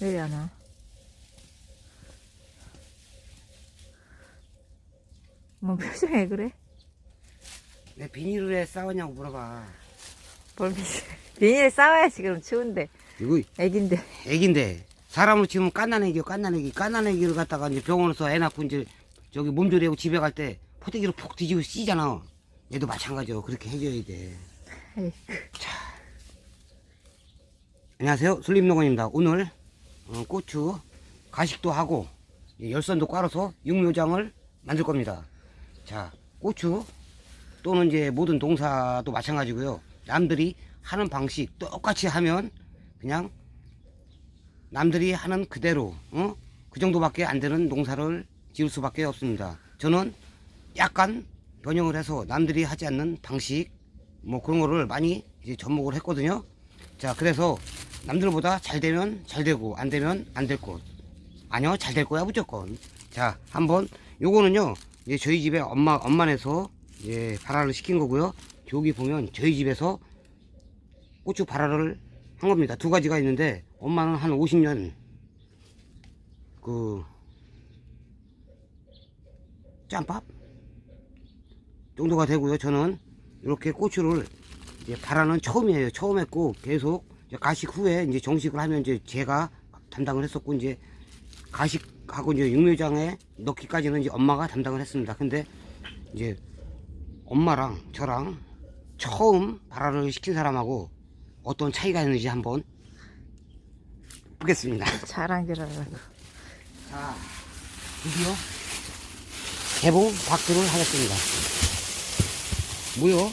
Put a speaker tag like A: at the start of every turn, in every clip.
A: 왜안 와? 뭐 표정이 그래?
B: 내 비닐을 왜 싸웠냐고 물어봐.
A: 뭘 비닐 비닐에 싸워야지 그럼 추운데
B: 이거
A: 애긴데
B: 애긴데 사람으로 치면 깐난 애기요 깐난 애기 깐난 애기를 갖다가 이제 병원에서 애 낳고 이제 저기 몸조리하고 집에 갈 때 포대기로 푹 뒤지고 씌잖아. 얘도 마찬가지로 그렇게 해줘야 돼.
A: 에이,
B: 안녕하세요. 슬림농원입니다. 오늘 어, 고추 가식도 하고 예, 열선도 깔아서 육묘장을 만들 겁니다. 자, 고추 또는 이제 모든 동사도 마찬가지고요. 남들이 하는 방식 똑같이 하면 그냥 남들이 하는 그대로 어? 그 정도밖에 안 되는 농사를 지을 수밖에 없습니다. 저는 약간 변형을 해서 남들이 하지 않는 방식 뭐 그런 거를 많이 이제 접목을 했거든요. 자, 그래서 남들보다 잘 되면 잘 되고 안 되면 안 될 것. 아니요, 잘 될 거야 무조건. 자, 한번 요거는요. 이제 저희 집에 엄마 엄마네서 이제 발화를 시킨 거고요. 여기 보면 저희 집에서 고추 발화를 한 겁니다. 두 가지가 있는데 엄마는 한 50년 그 짬밥 정도가 되고요. 저는 이렇게 고추를 이제 발화는 처음이에요. 처음 했고 계속 가식 후에 이제 정식을 하면 이제 제가 담당을 했었고 이제 가식하고 이제 육묘장에 넣기까지는 이제 엄마가 담당을 했습니다. 근데 이제 엄마랑 저랑 처음 발화를 시킨 사람하고 어떤 차이가 있는지 한번 보겠습니다.
A: 자랑질하라고
B: 자, 드디어 개봉 박수를 하겠습니다. 뭐요?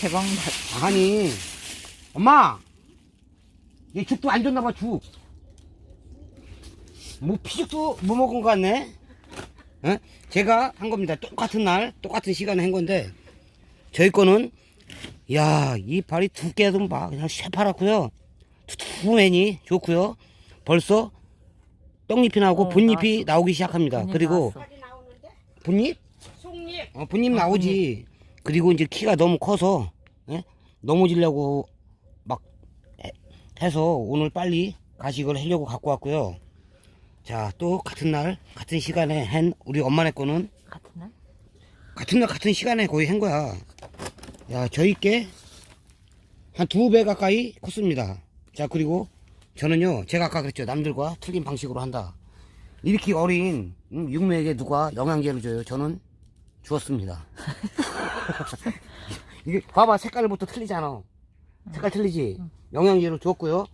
A: 개방받
B: 아니, 엄마! 얘 죽도 안 줬나봐, 죽. 뭐, 피죽도 못 먹은 것 같네? 어? 제가 한 겁니다. 똑같은 날, 똑같은 시간에 한 건데, 저희 거는, 야, 이 발이 두께 좀 봐. 그냥 새파랗고요 투투매니 좋고요 벌써 떡잎이 나오고
A: 어,
B: 분잎이
A: 나왔어.
B: 나오기 시작합니다. 그리고,
A: 나왔어.
B: 분잎?
C: 속잎
B: 어, 분잎
A: 아,
B: 나오지. 그리고 이제 키가 너무 커서 예? 넘어지려고 막 해- 해서 오늘 빨리 가식을 하려고 갖고 왔고요. 자, 또 같은 날, 같은 시간에 한 우리 엄마네 거는
A: 같은 날?
B: 같은 날, 같은 시간에 거의 한 거야. 야, 저희 게한두 배 가까이 컸습니다. 자, 그리고 저는요, 제가 아까 그랬죠. 남들과 틀린 방식으로 한다. 이렇게 어린 음, 육묘에게 누가 영양제를 줘요? 저는 주었습니다. 이게 봐봐 색깔부터 틀리잖아. 색깔 틀리지. 영양제를 줬고요.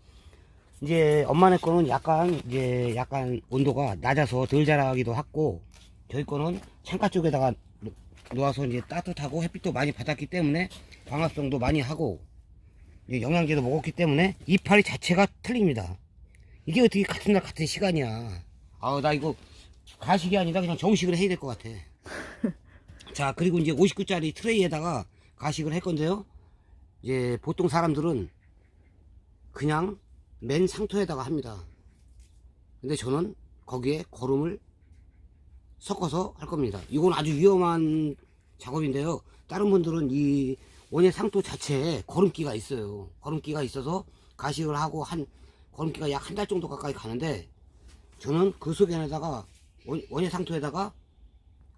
B: 이제 엄마네 거는 약간 이제 약간 온도가 낮아서 덜 자라기도 하고 저희 거는 창가 쪽에다가 놓- 놓아서 이제 따뜻하고 햇빛도 많이 받았기 때문에 광합성도 많이 하고 이제 영양제도 먹었기 때문에 이파리 자체가 틀립니다. 이게 어떻게 같은 날 같은 시간이야. 아우 나 이거 가식이 아니라 그냥 정식을 해야 될 것 같아. 자 그리고 이제 59짜리 트레이에다가 가식을 할 건데요. 이제 보통 사람들은 그냥 맨 상토에다가 합니다. 근데 저는 거기에 거름을 섞어서 할 겁니다. 이건 아주 위험한 작업인데요. 다른 분들은 이 원예 상토 자체에 거름기가 있어요. 거름기가 있어서 가식을 하고 한 거름기가 약 한 달 정도 가까이 가는데 저는 그 속에다가 원- 원예 상토에다가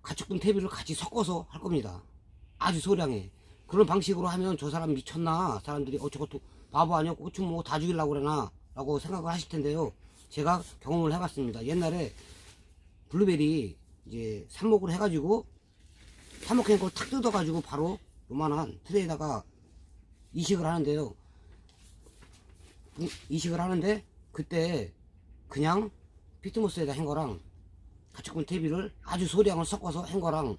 B: 가축분 퇴비를 같이 섞어서 할 겁니다. 아주 소량에. 그런 방식으로 하면 저 사람 미쳤나? 사람들이 어또 바보 아니야? 고추 뭐 다 죽이려고 그러나? 라고 생각을 하실 텐데요. 제가 경험을 해봤습니다. 옛날에 블루베리 이제 삽목을 해가지고 삽목한 걸 탁 뜯어가지고 바로 요만한 트레에다가 이식을 하는데요. 이- 이식을 하는데 그때 그냥 피트모스에다 한 거랑 가축분 퇴비를 아주 소량을 섞어서 한 거랑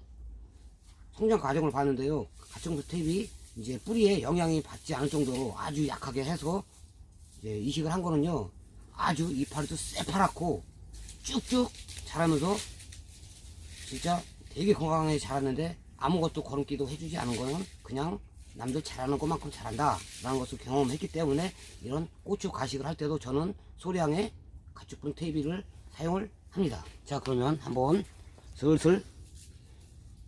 B: 성장 과정을 봤는데요. 가축분 퇴비 이제 뿌리에 영향이 받지 않을 정도로 아주 약하게 해서 이제 이식을 한 거는요. 아주 이파리도 새파랗고 쭉쭉 자라면서 진짜 되게 건강하게 자랐는데 아무것도 거름기도 해주지 않은 거는 그냥 남들 잘하는 것만큼 잘한다 라는 것을 경험했기 때문에 이런 고추 가식을 할 때도 저는 소량의 가축분 퇴비를 사용을 합니다 자 그러면 한번 슬슬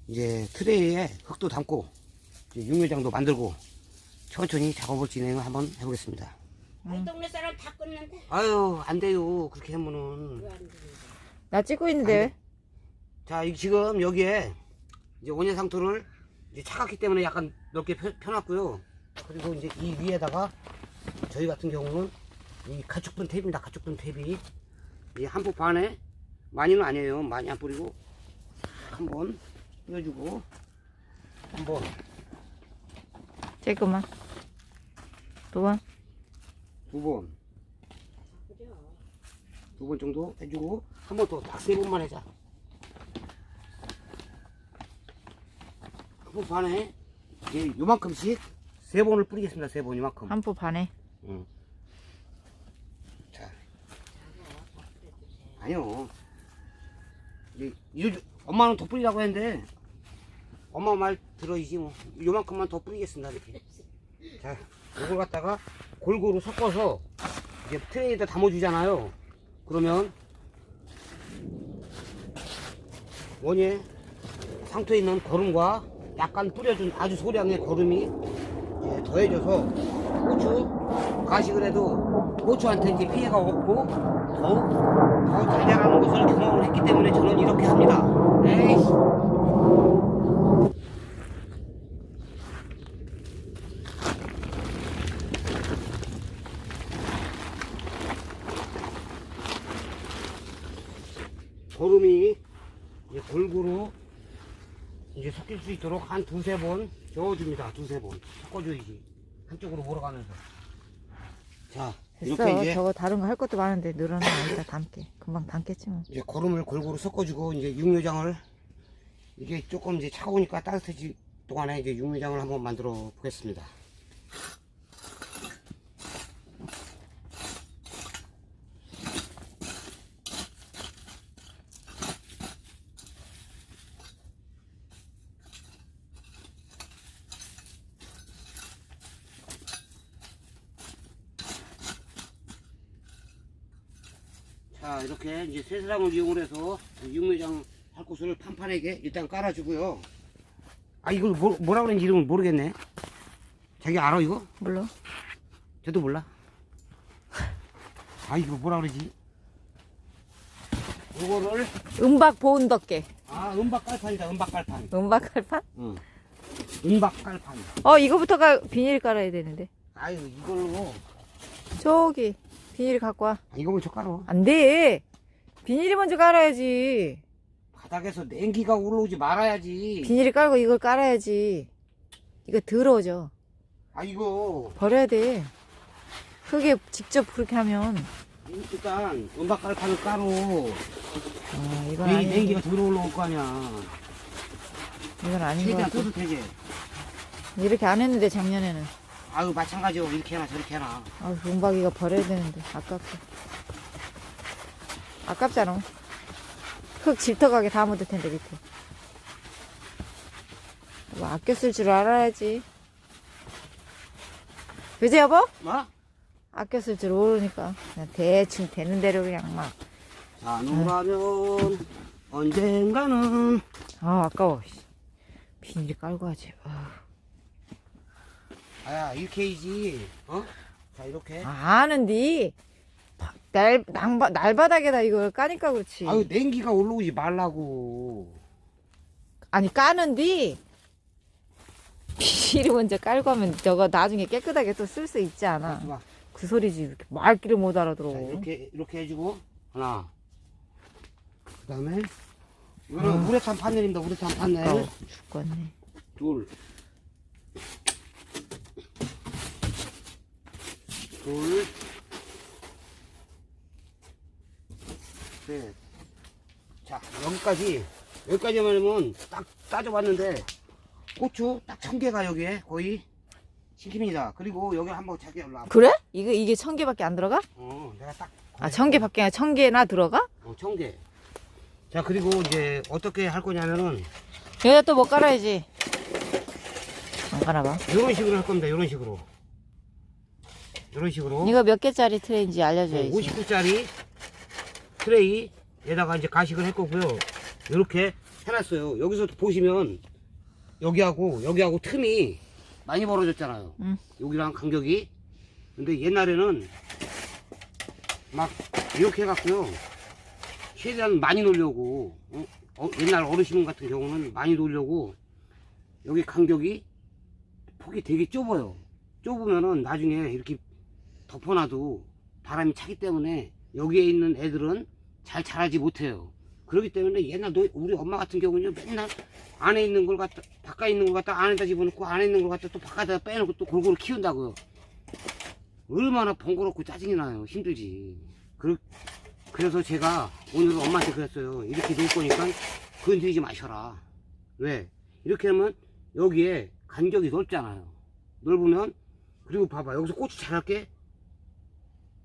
B: 이제 트레이에 흙도 담고 이제 육묘장도 만들고 천천히 작업을 진행을 한번 해보겠습니다.
C: 이 동네 사람 다 끊는데?
B: 아유 안 돼요. 그렇게 하면은.
C: 왜안?
A: 나 찍고 있는데. 왜?
B: 자 이- 지금 여기에 이제 원예 상토를 이제 차갑기 때문에 약간 넓게 펴, 펴놨고요. 그리고 이제 이 위에다가 저희 같은 경우는 이 가축분 탭입니다. 가축분 탭이. 이 한포 반에 많이는 아니에요. 많이 안 뿌리고 한번 뿌려주고. 한번.
A: 잠깐만. 두번.
B: 두 번. 두 번 정도 해주고 한 번 더딱세 번만 해자. 한 번 반에 이제 요만큼씩 세 번을 뿌리겠습니다. 세 번 이만큼.
A: 한포 반에.
B: 응. 자. 아니요. 이제 요- 엄마는 더 뿌리라고 했는데. 엄마 말 들어야지 뭐. 요만큼만 더 뿌리겠습니다 이렇게. 자 이걸 갖다가 골고루 섞어서 이제 트레이에다 담아주잖아요. 그러면 원예 상토에 있는 거름과 약간 뿌려준 아주 소량의 거름이 이제 더해져서 고추 가식을 해도 고추한테 이제 피해가 없고 더욱 더 달달하는 것을 경험을 했기 때문에 저는 이렇게 합니다. 거름이 이제 골고루 이제 섞일 수 있도록 한 두세 번 저어줍니다. 두세 번. 섞어줘야지. 한쪽으로 몰아가면서. 자 이렇게
A: 됐어.
B: 이제
A: 저거 다른 거 할 것도 많은데 늘어나 여기다 담게. 금방 담겠지 뭐
B: 이제 거름을 골고루 섞어주고 이제 육류장을 이게 조금 이제 차가우니까 따뜻해질 동안에 이제 육류장을 한번 만들어 보겠습니다. 자 이렇게 이제 세사람을 이용해서 육류장 할 곳을 판판하게 일단 깔아주고요. 아 이걸 뭐, 뭐라 그러는지 이름을 모르겠네. 자기 알아 이거?
A: 몰라
B: 저도 몰라. 아 이거 뭐라 그러지? 이거를
A: 은박 보온 덮개
B: 아 은박 깔판이다 은박 깔판.
A: 은박 칼판?
B: 응. 은박 깔판.
A: 어 이거부터가 비닐 깔아야 되는데
B: 아유 이걸로
A: 저기 비닐 갖고 와.
B: 아, 이거 먼저 깔어.
A: 안돼. 비닐이 먼저 깔아야지.
B: 바닥에서 냉기가 올라오지 말아야지.
A: 비닐을 깔고 이걸 깔아야지. 이거 더러워져.
B: 아 이거.
A: 버려야 돼. 흙에 직접 그렇게 하면.
B: 일단 은박 깔판을 깔어.
A: 아 이건 아닌
B: 냉기가 들어 올라올 거 아니야.
A: 이건 아닌 것
B: 최대한
A: 같아. 이렇게 안 했는데 작년에는
B: 아유 마찬가지요. 이렇게 해나 저렇게 해나.
A: 아 은박이가 버려야 되는데 아깝다 아깝잖아 흙 질터가게 다 묻을 텐데 밑에 뭐 아껴 쓸 줄 알아야지 그지 여보?
B: 뭐?
A: 아껴 쓸 줄 모르니까 그냥 대충 되는 대로 그냥 막
B: 산후라면 언젠가는
A: 아 아까워 씨. 비닐 깔고 하지 아,
B: 아야 이렇게 해야지. 어? 자 이렇게.
A: 아, 아는디? 바- 날, 낭바, 날바닥에다 이걸 까니까 그렇지.
B: 아유 냉기가 올라오지 말라고.
A: 아니 까는디? 비닐이 먼저 깔고 하면 저거 나중에 깨끗하게 또 쓸 수 있지 않아. 그 소리지 이렇게 말귀를 못 알아들어.
B: 자 이렇게 이렇게 해주고. 하나. 그 다음에 이거는 우레탄 판넬입니다 우레탄 판넬.
A: 아까워. 죽겠네.
B: 둘 둘, 셋. 자, 여기까지, 여기까지만 하면 딱 따져봤는데, 고추 딱 천 개가 여기에 거의 시킵니다. 그리고 여기 한번 자기 올라 와.
A: 그래? 이게 이게 천 개밖에 안 들어가?
B: 어, 내가 딱.
A: 아 천 개밖에 천 개나 들어가?
B: 어, 천 개. 자, 그리고 이제 어떻게 할 거냐면은,
A: 여기다 또 뭐 깔아야지 안 깔아봐
B: 이런 식으로 할 겁니다. 이런 식으로. 이런 식으로.
A: 이거 몇 개짜리 트레인지 알려줘야지
B: 59짜리 트레이에다가 이제 가식을 할 거고요. 이렇게 해놨어요. 여기서 보시면 여기하고 여기하고 틈이 많이 벌어졌잖아요.
A: 응.
B: 여기랑 간격이 근데 옛날에는 막 이렇게 해갖고요. 최대한 많이 놀려고 어? 어, 옛날 어르신 같은 경우는 많이 놀려고 여기 간격이 폭이 되게 좁아요. 좁으면은 나중에 이렇게 덮어놔도 바람이 차기 때문에 여기에 있는 애들은 잘 자라지 못해요. 그렇기 때문에 옛날 너, 우리 엄마 같은 경우는 맨날 안에 있는 걸 갖다 바깥에 있는 걸 갖다 안에다 집어넣고 안에 있는 걸 갖다 또 바깥에다 빼놓고 또 골고루 키운다고요. 얼마나 번거롭고 짜증이 나요. 힘들지. 그, 그래서 제가 오늘 엄마한테 그랬어요. 이렇게 놓을 거니까 건드리지 마셔라. 왜? 이렇게 하면 여기에 간격이 넓잖아요. 넓으면 그리고 봐봐 여기서 고추 자랄게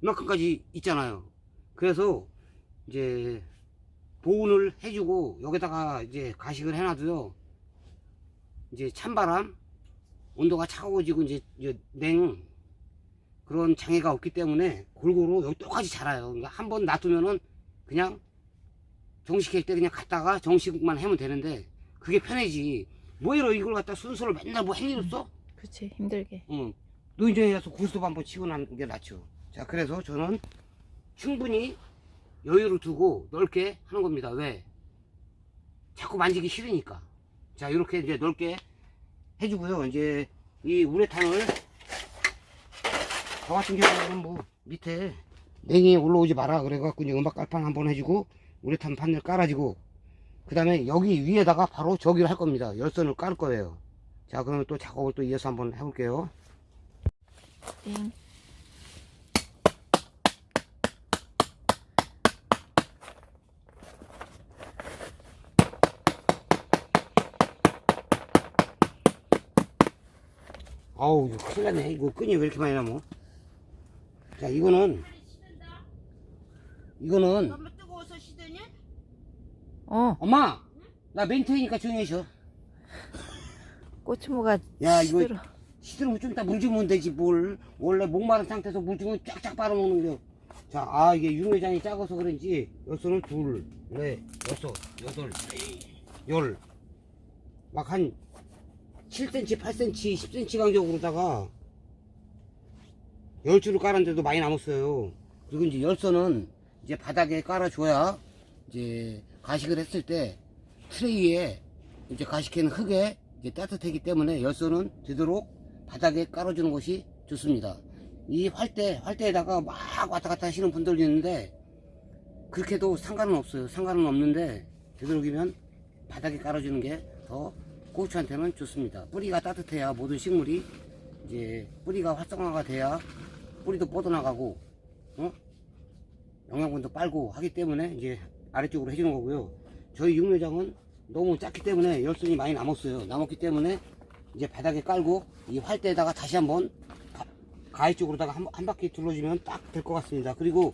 B: 이만큼까지 있잖아요. 그래서 이제 보온을 해주고 여기다가 이제 가식을 해놔도요. 이제 찬바람 온도가 차가워지고 이제, 이제 냉 그런 장애가 없기 때문에 골고루 여기 똑같이 자라요. 그러니까 한 번 놔두면은 그냥 정식할 때 그냥 갔다가 정식만 하면 되는데 그게 편해지. 뭐이러 이걸 갖다 순서를 맨날 뭐할일 없어?
A: 그렇지 힘들게.
B: 응. 노인정에 가서 고스톱 한번 치고 나는 게 낫죠. 자, 그래서 저는 충분히 여유를 두고 넓게 하는 겁니다. 왜? 자꾸 만지기 싫으니까. 자, 이렇게 이제 넓게 해주고요. 이제 이 우레탄을 저 같은 경우는 뭐 밑에 냉이 올라오지 마라 그래갖고 이제 음악 깔판 한번 해주고 우레탄 판을 깔아주고 그 다음에 여기 위에다가 바로 저기를 할 겁니다. 열선을 깔 거예요. 자, 그러면 또 작업을 또 이어서 한번 해볼게요.
A: 띵.
B: 아우, 이거 큰일 났네. 이거 끈이 왜 이렇게 많이 남어? 자, 이거는, 이거는,
C: 너무 뜨거워서 시드냐?
A: 어
B: 엄마! 나 멘트니까 조용히 해줘.
A: 꼬치모가
B: 야, 이거-
A: 시들어.
B: 시들으면 좀 이따 물 주면 되지, 뭘. 원래 목마른 상태에서 물 주면 쫙쫙 빨아먹는 거. 자, 아, 이게 유로장이 작아서 그런지, 열선은 둘, 넷, 여섯, 여덟, 열. 막 한 7cm, 8cm, 10cm 간격으로다가 열 줄을 깔았는데도 많이 남았어요. 그리고 이제 열선은 이제 바닥에 깔아줘야 이제 가식을 했을 때 트레이에 이제 가식해는 흙에 이제 따뜻하기 때문에 열선은 되도록 바닥에 깔아주는 것이 좋습니다. 이 활대, 활대에다가 막 왔다 갔다 하시는 분들도 있는데 그렇게도 상관은 없어요. 상관은 없는데 되도록이면 바닥에 깔아주는 게 더 고추한테는 좋습니다. 뿌리가 따뜻해야 모든 식물이 이제 뿌리가 활성화가 돼야 뿌리도 뻗어나가고 어? 영양분도 빨고 하기 때문에 이제 아래쪽으로 해주는 거고요. 저희 육묘장은 너무 작기 때문에 열선이 많이 남았어요. 남았기 때문에 이제 바닥에 깔고 이 활대에다가 다시 한번 가- 가위 쪽으로다가 한, 한 바퀴 둘러주면 딱 될 것 같습니다. 그리고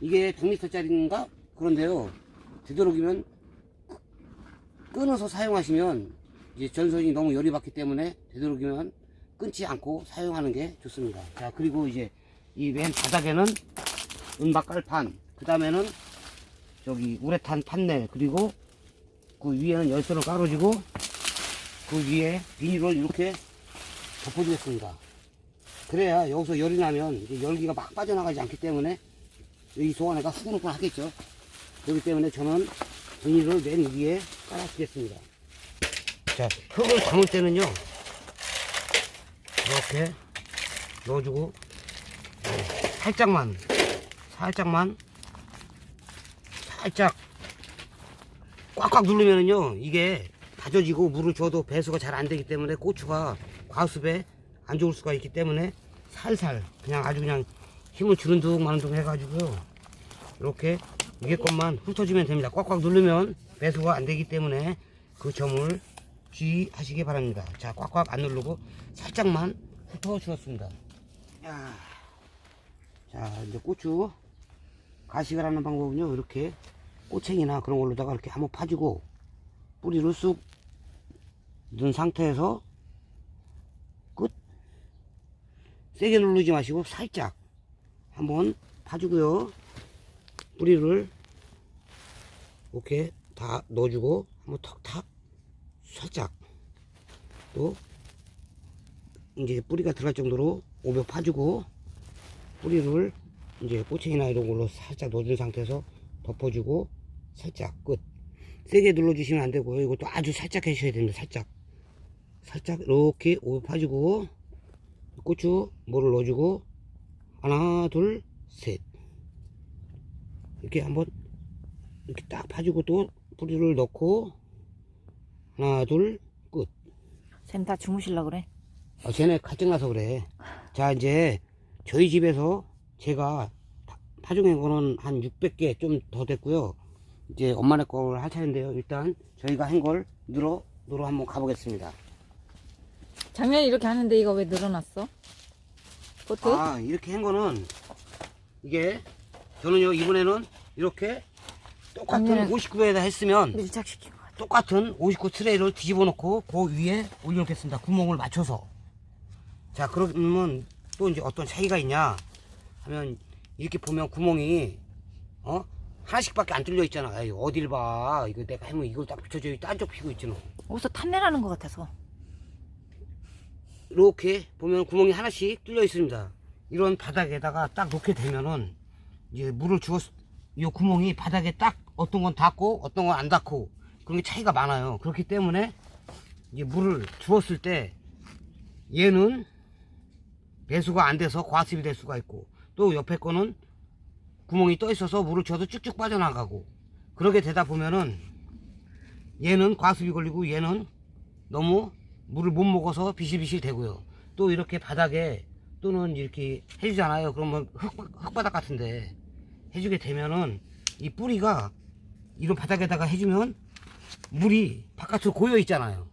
B: 이게 100m짜리인가? 그런데요. 되도록이면 끊어서 사용하시면 이제 전선이 너무 열이 받기 때문에 되도록이면 끊지 않고 사용하는 게 좋습니다. 자, 그리고 이제 이 맨 바닥에는 은박 깔판, 그 다음에는 저기 우레탄 판넬, 그리고 그 위에는 열선을 깔아주고 그 위에 비닐을 이렇게 덮어주겠습니다. 그래야 여기서 열이 나면 열기가 막 빠져나가지 않기 때문에 여기 소안에가 후끈후끈 하겠죠. 그렇기 때문에 저는 비닐을 맨 위에 깔아주겠습니다. 자, 흙을 담을 때는요, 이렇게 넣어주고, 네, 살짝만, 살짝만, 살짝, 꽉꽉 누르면은요, 이게 다져지고 물을 줘도 배수가 잘 안 되기 때문에 고추가 과습에 안 좋을 수가 있기 때문에 살살, 그냥 아주 그냥 힘을 주는 둥 마는 둥 해가지고요, 이렇게 위에 것만 훑어주면 됩니다. 꽉꽉 누르면 배수가 안 되기 때문에 그 점을 주의하시기 바랍니다. 자, 꽉꽉 안 누르고 살짝만 훑어 주었습니다. 야, 자, 이제 고추 가식을 하는 방법은요, 이렇게 꼬챙이나 그런 걸로다가 이렇게 한번 파주고 뿌리를 쑥 넣은 상태에서 끝. 세게 누르지 마시고 살짝 한번 파주고요. 뿌리를 이렇게 다 넣어주고 한번 턱탁 살짝 또 이제 뿌리가 들어갈 정도로 오며 파주고 뿌리를 이제 꼬챙이나 이런 걸로 살짝 넣어준 상태에서 덮어주고 살짝 끝. 세게 눌러주시면 안 되고요. 이것도 아주 살짝 해주셔야 됩니다. 살짝. 살짝 이렇게 오 파주고 고추 물을 넣어주고 하나 둘 셋. 이렇게 한번 이렇게 딱 파주고 또 뿌리를 넣고 하나 둘끝
A: 쟤는 다 주무실라 그래.
B: 아, 쟤네 갈증 나서 그래. 자, 이제 저희 집에서 제가 파- 파종한 거는 한 600개 좀 더 됐고요. 이제 엄마네 걸할 차례인데요. 일단 저희가 한 걸 늘어, 늘어 한번 가보겠습니다.
A: 작년에 이렇게 하는데 이거 왜 늘어났어? 보트?
B: 아, 이렇게 한 거는 이게 저는요, 이번에는 이렇게 똑같은
A: 작년에-
B: 59에다 했으면
A: 같아.
B: 똑같은 59 트레이를 뒤집어 놓고 그 위에 올려놓겠습니다. 구멍을 맞춰서. 자, 그러면 또 이제 어떤 차이가 있냐 하면 이렇게 보면 구멍이 어? 하나씩밖에 안 뚫려 있잖아. 에이, 어딜 봐. 이거 내가 하면 이걸 딱 붙여줘. 딴쪽 피고 있지 너.
A: 어디서 탐내라는 것 같아서.
B: 이렇게 보면 구멍이 하나씩 뚫려 있습니다. 이런 바닥에다가 딱 놓게 되면은 이제 물을 주었 이 구멍이 바닥에 딱 어떤 건 닿고 어떤 건 안 닿고 그런 게 차이가 많아요. 그렇기 때문에 이제 물을 주었을 때 얘는 배수가 안 돼서 과습이 될 수가 있고 또 옆에 거는 구멍이 떠 있어서 물을 줘도 쭉쭉 빠져나가고 그렇게 되다 보면은 얘는 과습이 걸리고 얘는 너무 물을 못 먹어서 비실비실 되고요. 또 이렇게 바닥에 또는 이렇게 해주잖아요. 그러면 흙, 흙바닥 같은데 해주게 되면은 이 뿌리가 이런 바닥에다가 해주면 물이 바깥으로 고여 있잖아요.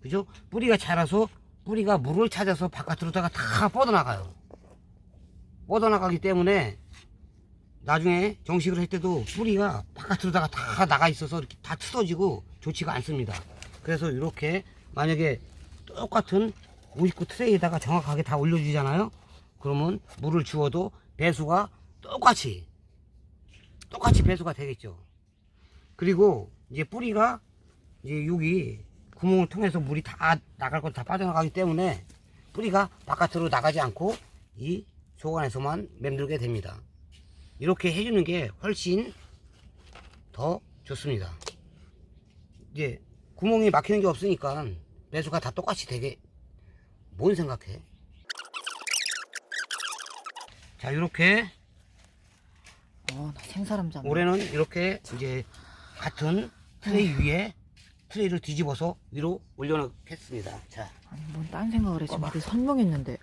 B: 그죠? 뿌리가 자라서 뿌리가 물을 찾아서 바깥으로다가 다 뻗어나가요. 뻗어나가기 때문에 나중에 정식을 할 때도 뿌리가 바깥으로다가 다 나가 있어서 이렇게 다 틀어지고 좋지가 않습니다. 그래서 이렇게 만약에 똑같은 59 트레이에다가 정확하게 다 올려주잖아요. 그러면 물을 주어도 배수가 똑같이 똑같이 배수가 되겠죠. 그리고 이제 뿌리가 이제 여기 구멍을 통해서 물이 다 나갈 것다 빠져나가기 때문에 뿌리가 바깥으로 나가지 않고 이 조관에서만 맴돌게 됩니다. 이렇게 해주는 게 훨씬 더 좋습니다. 이제 구멍이 막히는 게 없으니까 배수가 다 똑같이 되게 뭔 생각해? 자 이렇게
A: 어, 나 생사람 잡네.
B: 올해는 이렇게 이제 같은 트레이 위에 트레이를 뒤집어서 위로 올려놓겠습니다. 자,
A: 아니, 뭔딴 생각을 해. 지금 그 설명했는데.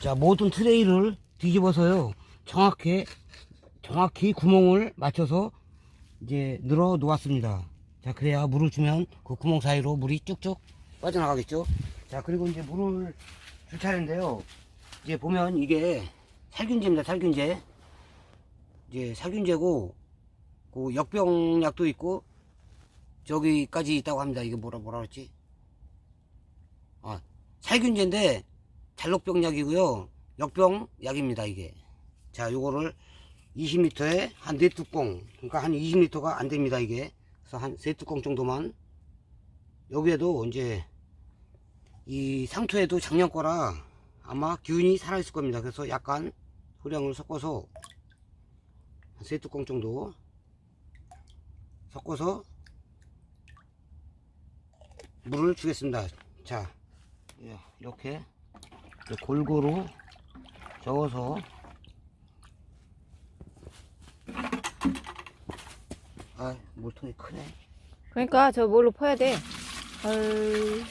B: 자 모든 트레이를 뒤집어서요 정확히 정확히 구멍을 맞춰서 이제 늘어 놓았습니다. 자 그래야 물을 주면 그 구멍 사이로 물이 쭉쭉 빠져나가겠죠. 자 그리고 이제 물을 줄 차례인데요. 이제 보면 이게 살균제입니다. 살균제. 이제 살균제고 그 역병약도 있고 저기까지 있다고 합니다. 이게 뭐라 뭐라 그랬지? 아 살균제인데 잔록병 약이고요. 역병 약입니다, 이게. 자, 요거를 20리터에 한네 뚜껑. 그러니까 한 20리터가 안 됩니다, 이게. 그래서 한세 뚜껑 정도만. 여기에도 이제 이 상토에도 작년 거라 아마 균이 살아있을 겁니다. 그래서 약간 소량을 섞어서 한세 뚜껑 정도 섞어서 물을 주겠습니다. 자, 예, 이렇게 골고루 저어서 아 물통이 크네
A: 그러니까 저 뭘로 퍼야 돼?
B: 좋게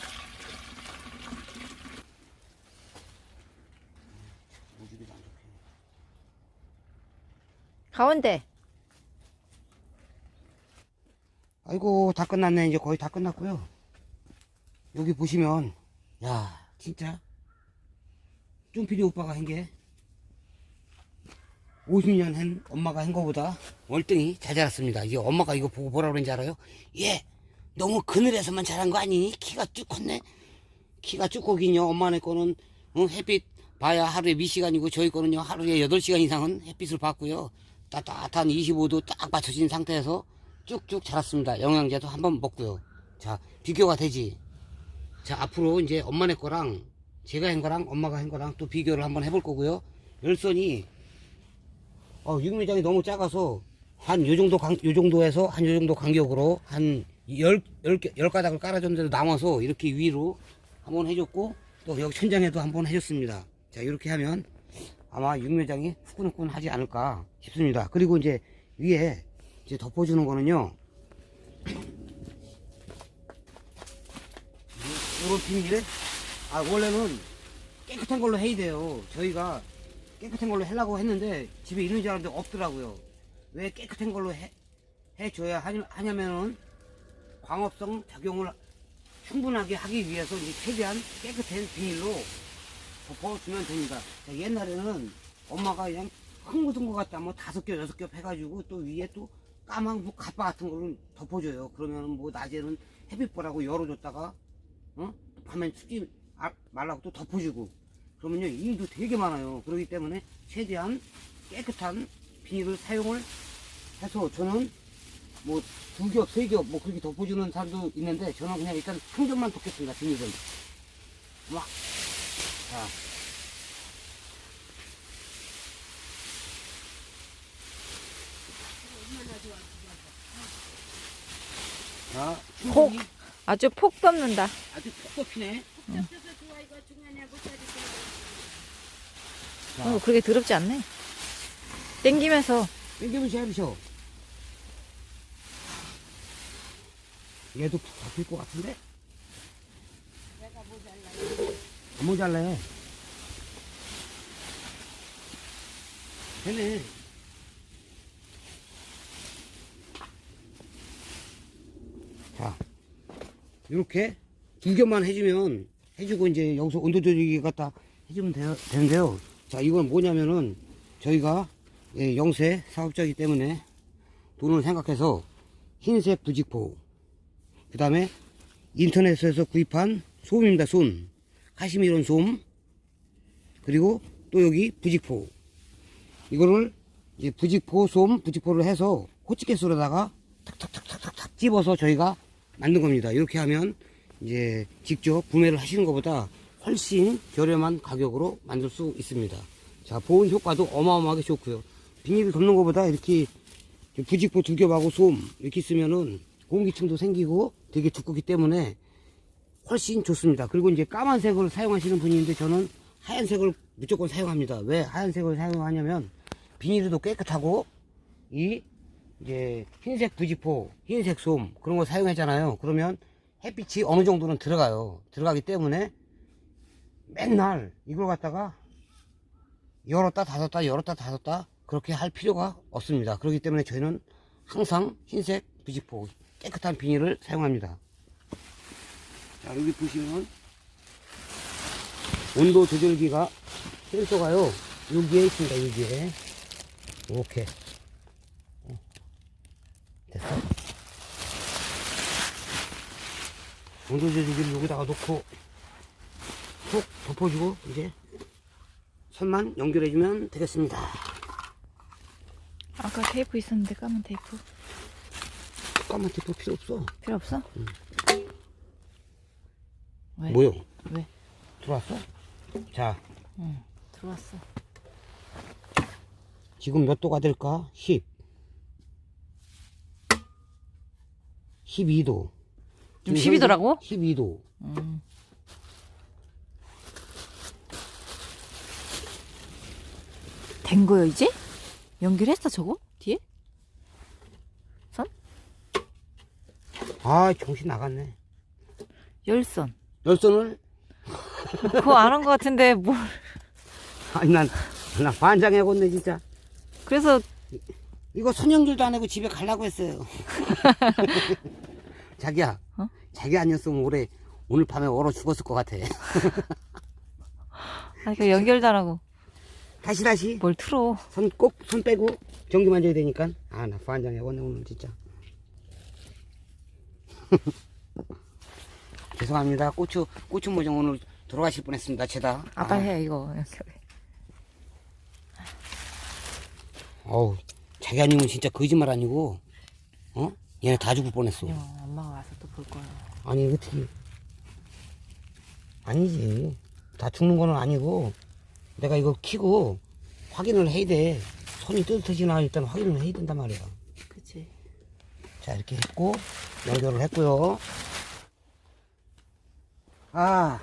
A: 가운데.
B: 아이고 다 끝났네 이제 거의 다 끝났고요 여기 보시면 야 진짜 쫌피디 오빠가 한 게 50년 한 엄마가 한 거보다 월등히 잘 자랐습니다 이게 엄마가 이거 보고 뭐라 그런지 알아요? 얘 너무 그늘에서만 자란 거 아니니? 키가 쭉 컸네 키가 쭉 크긴요 엄마네 거는 어, 햇빛 봐야 하루에 몇 시간이고 저희 거는요 하루에 8시간 이상은 햇빛을 받고요 따뜻한 25도 딱 맞춰진 상태에서 쭉쭉 자랐습니다. 영양제도 한번 먹고요. 자, 비교가 되지. 자, 앞으로 이제 엄마네 거랑 제가 한 거랑 엄마가 한 거랑 또 비교를 한번 해볼 거고요. 열선이 어, 육매장이 너무 작아서 한 요 정도 간, 요 정도에서 한 요 정도 간격으로 한 열, 열, 개- 열 가닥을 깔아줬는데도 남아서 이렇게 위로 한번 해줬고 또 여기 천장에도 한번 해줬습니다. 자, 이렇게 하면 아마 육매장이 후끈후끈 하지 않을까 싶습니다. 그리고 이제 위에 이제 덮어주는 거는요. 이런 비닐에 아 원래는 깨끗한 걸로 해야 돼요. 저희가 깨끗한 걸로 하려고 했는데 집에 있는 줄 알았는데 없더라고요. 왜 깨끗한 걸로 해, 해줘야 하냐- 하냐 면은 광합성 작용을 충분하게 하기 위해서 이제 최대한 깨끗한 비닐로 덮어주면 됩니다. 자, 옛날에는 엄마가 그냥 것 같다 뭐 다섯 겹 여섯 겹 해가지고 또 위에 또 까만 뭐 가빠 같은 거를 덮어줘요. 그러면 뭐 낮에는 햇빛 보라고 열어줬다가 어? 또 밤엔 춥지 아- 말라고 또 덮어주고 그러면요 일도 되게 많아요. 그렇기 때문에 최대한 깨끗한 비닐을 사용을 해서 저는 뭐 두 겹, 세 겹 뭐 그렇게 덮어주는 사람도 있는데 저는 그냥 일단 한 겹만 덮겠습니다. 비닐을 막 자. 자,
A: 폭. 아주 폭 덮는다.
B: 아주 푹 덮이네.
C: 자,
A: 어, 그렇게 더럽지 않네. 땡기면서
B: 땡기면 제압이셔. 얘도 푹 덮일 것 같은데? 안 모자래. 되네. 자, 이렇게 두 겹만 해주면, 해주고 이제 여기서 온도 조절기 갖다 해주면 되, 되는데요. 자, 이건 뭐냐면은 저희가 예, 영세 사업자이기 때문에 돈을 생각해서 흰색 부직포, 그 다음에 인터넷에서 구입한 솜입니다, 솜. 카시미론 솜. 그리고 또 여기 부직포. 이거를 이제 부직포 솜, 부직포를 해서 호치케스로다가 탁탁탁탁탁 집어서 저희가 만든 겁니다. 이렇게 하면 이제 직접 구매를 하시는 것보다 훨씬 저렴한 가격으로 만들 수 있습니다. 자, 보온 효과도 어마어마하게 좋고요. 비닐을 덮는 것보다 이렇게 부직포 두 겹하고 솜 이렇게 쓰면은 공기층도 생기고 되게 두껍기 때문에 훨씬 좋습니다. 그리고 이제 까만색을 사용하시는 분인데 저는 하얀색을 무조건 사용합니다. 왜 하얀색을 사용하냐면 비닐도 깨끗하고 이 이제 흰색 부직포, 흰색 솜 그런 거 사용했잖아요. 그러면 햇빛이 어느 정도는 들어가요. 들어가기 때문에 맨날 이걸 갖다가 열었다 닫았다 열었다 닫았다 그렇게 할 필요가 없습니다. 그렇기 때문에 저희는 항상 흰색 부직포 깨끗한 비닐을 사용합니다. 자 여기 보시면 온도 조절기가 센서가요 여기에 있습니다 여기에 이렇게 어. 됐어 온도 조절기를 여기다가 놓고 푹 덮어주고 이제 선만 연결해주면 되겠습니다
A: 아까 테이프 있었는데 까만 테이프
B: 까만 테이프 필요 없어
A: 필요 없어? 왜?
B: 뭐요?
A: 왜?
B: 들어왔어? 자
A: 응 들어왔어.
B: 지금 몇 도가 될까? 10 12도
A: 지금 12도라고?
B: 12도
A: 음. 된 거요 이제? 연결했어 저거 뒤에? 선?
B: 아 정신 나갔네
A: 열선.
B: 열선을
A: 그거 안한거 같은데 뭘?
B: 아니 난, 난 반장해겠네 진짜
A: 그래서
B: 이거 선영질도 안 하고 집에 가려고 했어요 자기야.
A: 어?
B: 자기 아니었으면 올해 오늘 밤에 얼어 죽었을 것 같아.
A: 아니 그 하고.
B: 다시 다시.
A: 뭘 틀어?
B: 손 꼭 손 빼고 전기 만져야 되니까. 아나 반장해겠네 오늘 진짜. 죄송합니다. 고추 고추 모종 오늘 돌아가실 뻔했습니다. 제다.
A: 아빠
B: 아,
A: 해 이거. 연결해.
B: 어우 자기 아니면 진짜 거짓말 아니고 어 얘네 다 죽을 뻔했어
A: 야, 엄마가 와서 또 볼 거야.
B: 아니 어떻게 아니지 다 죽는 거는 아니고 내가 이거 키고 확인을 해야 돼. 손이 뜨뜻해지나 일단 확인을 해야 된단 말이야.
A: 그치.
B: 자, 이렇게 했고, 연결을 했고요. 아,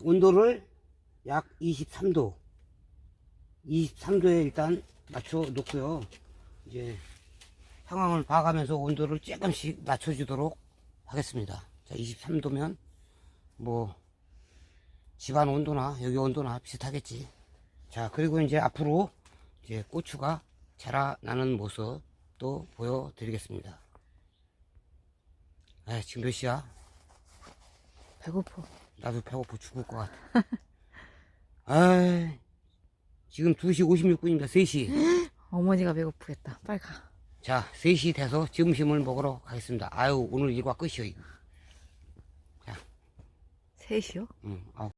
B: 온도를 약 23도. 23도에 일단 맞춰 놓고요. 이제 상황을 봐가면서 온도를 조금씩 낮춰주도록 하겠습니다. 자, 23도면 뭐 집안 온도나 여기 온도나 비슷하겠지. 자, 그리고 이제 앞으로 이제 고추가 자라나는 모습 또 보여드리겠습니다. 아, 지금 몇 시야?
A: 배고파.
B: 나도 배고파 죽을 것 같아. 아, 지금 2시 56분입니다. 3시.
A: 어머니가 배고프겠다. 빨리 가.
B: 자, 3시 돼서 점심을 먹으러 가겠습니다. 아유, 오늘 일과 끝이요. 이거.
A: 셋이요?
B: 응, 아,